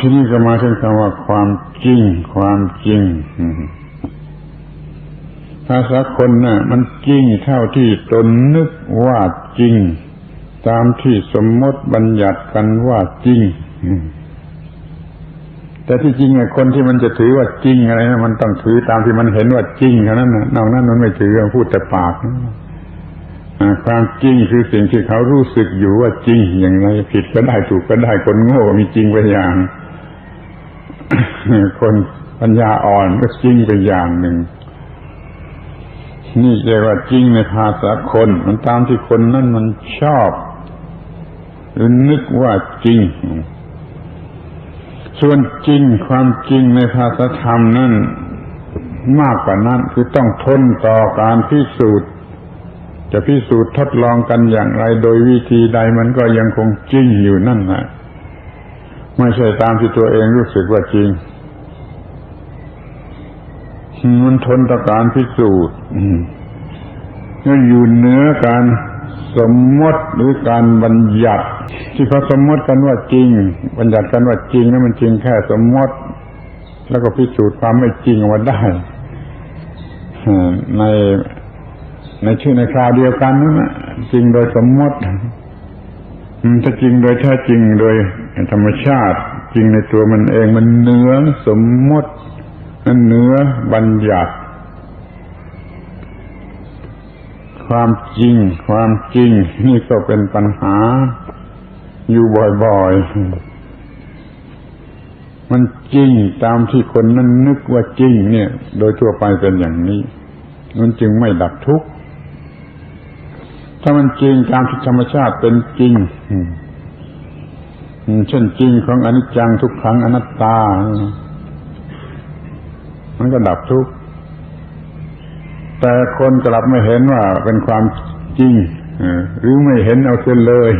ที่นี่ก็มาถึงคำว่าความจริง ความจริงภาษาคนน่ะ มันจริงเท่าที่ตนนึกว่าจริง ตามที่สมมติบัญญัติกันว่าจริงแต่ที่จริงเนี่ยคนที่มันจะถือว่าจริงอะไรนะมันต้องถือตามที่มันเห็นว่าจริงเท่านั้นนะนอกนั้นมันไม่ถือพูดแต่ปากความจริงคือสิ่งที่เขารู้สึกอยู่ว่าจริงอย่างไรผิดก็ได้ถูกก็ได้คนโง่มีจริงไปอย่าง คนปัญญาอ่อนก็จริงไปอย่างหนึ่ง นี่เรียกว่าจริงในภาษาคน มันตามที่คนนั้นมันชอบหรือนึกว่าจริง ส่วนจริงความจริงในภาษาธรรมนั่นมากกว่านั้นคือต้องทนต่อการพิสูจน์ จะพิสูจน์ทดลองกันอย่างไร โดยวิธีใดมันก็ยังคงจริงอยู่นั่นแหละ ไม่ใช่ตามที่ตัวเองรู้สึกว่าจริง มันทนต่อการพิสูจน์ก็อยู่เหนือการสมมติหรือการบัญญัติ ที่เขาสมมติกันว่าจริง บัญญัติกันว่าจริงนั้นมันจริงแค่สมมติ แล้วก็พิสูจน์ความไม่จริงออกมาได้ในในชื่อในคราวเดียวกันนั่นนะจริงโดยสมมติ ถ้าจริงโดยแท้จริงโดยธรรมชาติ จริงในตัวมันเองมันเนื้อสมมตินั่นเนื้อบัญญัติ ความจริง ความจริง นี่ก็เป็นปัญหา อยู่บ่อยๆ มันจริงตามที่คนนั้นนึกว่าจริง เนี่ย โดยทั่วไปเป็นอย่างนี้ มันจึงไม่ดับทุกข์ ถ้ามันจริงตามที่ธรรมชาติเป็นจริงเช่นจริงของอนิจจังทุกขังอนัตตา มันก็ดับทุกข์แต่คนกลับไม่เห็นว่าเป็นความจริงหรือไม่เห็นเอาเสียเลย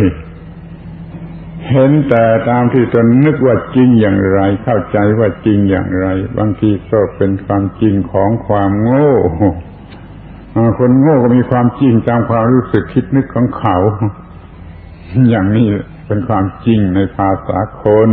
เห็นแต่ตามที่ตนนึกว่าจริงอย่างไร เข้าใจว่าจริงอย่างไร บางทีก็เป็นความจริงของความโง่ คนโง่ก็มีความจริงตามความรู้สึกคิดนึกของเขา อย่างนี้เป็นความจริงในภาษาคน